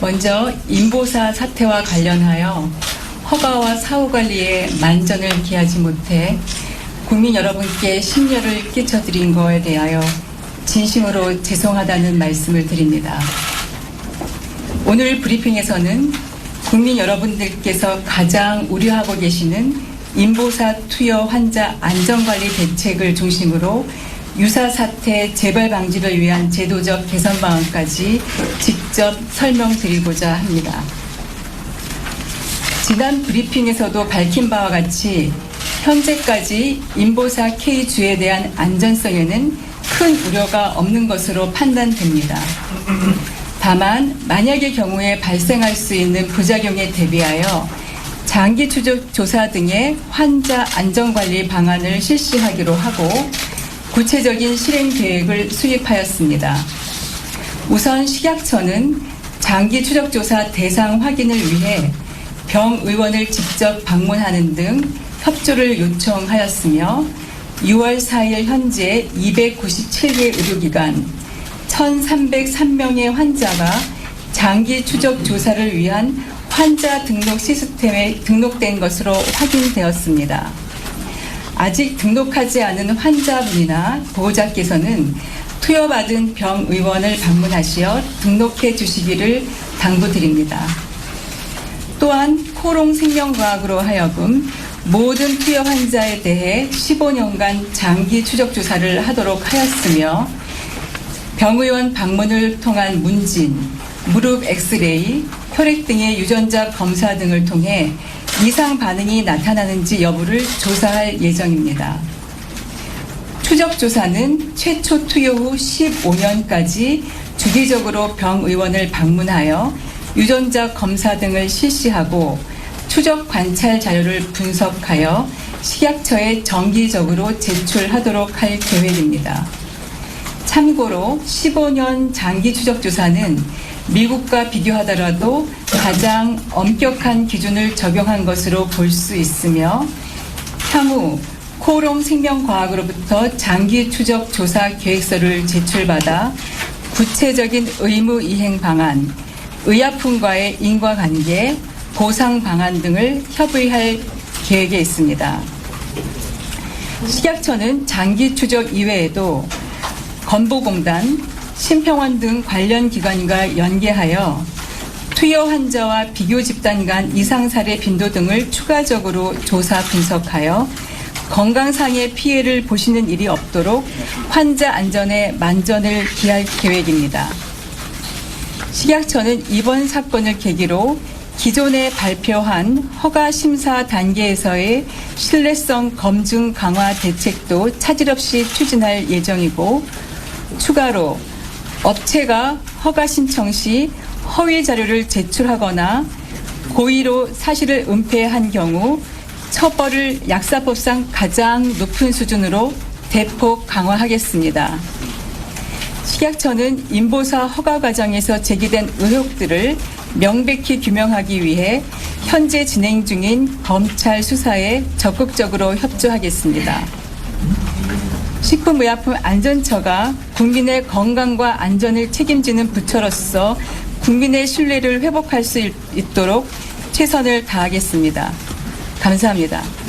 먼저 인보사 사태와 관련하여 허가와 사후 관리에 만전을 기하지 못해 국민 여러분께 심려를 끼쳐드린 거에 대하여 진심으로 죄송하다는 말씀을 드립니다. 오늘 브리핑에서는 국민 여러분들께서 가장 우려하고 계시는 인보사 투여 환자 안전관리 대책을 중심으로 유사 사태 재발 방지를 위한 제도적 개선 방안까지 직접 설명드리고자 합니다. 지난 브리핑에서도 밝힌 바와 같이 현재까지 인보사 K주에 대한 안전성에는 큰 우려가 없는 것으로 판단됩니다. 다만 만약의 경우에 발생할 수 있는 부작용에 대비하여 장기 추적 조사 등의 환자 안전관리 방안을 실시하기로 하고 구체적인 실행 계획을 수립하였습니다. 우선 식약처는 장기 추적 조사 대상 확인을 위해 병 의원을 직접 방문하는 등 협조를 요청하였으며 6월 4일 현재 297개 의료기관 1,303명의 환자가 장기 추적 조사를 위한 환자 등록 시스템에 등록된 것으로 확인되었습니다. 아직 등록하지 않은 환자분이나 보호자께서는 투여받은 병 의원을 방문하시어 등록해 주시기를 당부드립니다. 또한 코롱 생명과학으로 하여금 모든 투여 환자에 대해 15년간 장기 추적 조사를 하도록 하였으며 병의원 방문을 통한 문진, 무릎 엑스레이, 혈액 등의 유전자 검사 등을 통해 이상 반응이 나타나는지 여부를 조사할 예정입니다. 추적 조사는 최초 투여 후 15년까지 주기적으로 병 의원을 방문하여 유전자 검사 등을 실시하고 추적 관찰 자료를 분석하여 식약처에 정기적으로 제출하도록 할 계획입니다. 참고로 15년 장기 추적 조사는 미국과 비교하더라도 가장 엄격한 기준을 적용한 것으로 볼 수 있으며 향후 코롱 생명과학으로부터 장기 추적 조사 계획서를 제출받아 구체적인 의무 이행 방안, 의약품과의 인과관계, 보상 방안 등을 협의할 계획에 있습니다. 식약처는 장기 추적 이외에도 건보공단, 심평원 등 관련 기관과 연계하여 투여 환자와 비교 집단 간 이상 사례 빈도 등을 추가적으로 조사 분석하여 건강상의 피해를 보시는 일이 없도록 환자 안전에 만전을 기할 계획입니다. 식약처는 이번 사건을 계기로 기존에 발표한 허가 심사 단계에서의 신뢰성 검증 강화 대책도 차질 없이 추진할 예정이고 추가로 업체가 허가 신청 시 허위 자료를 제출하거나 고의로 사실을 은폐한 경우 처벌을 약사법상 가장 높은 수준으로 대폭 강화하겠습니다. 식약처는 인보사 허가 과정에서 제기된 의혹들을 명백히 규명하기 위해 현재 진행 중인 검찰 수사에 적극적으로 협조하겠습니다. 식품의약품안전처가 국민의 건강과 안전을 책임지는 부처로서 국민의 신뢰를 회복할 수 있도록 최선을 다하겠습니다. 감사합니다.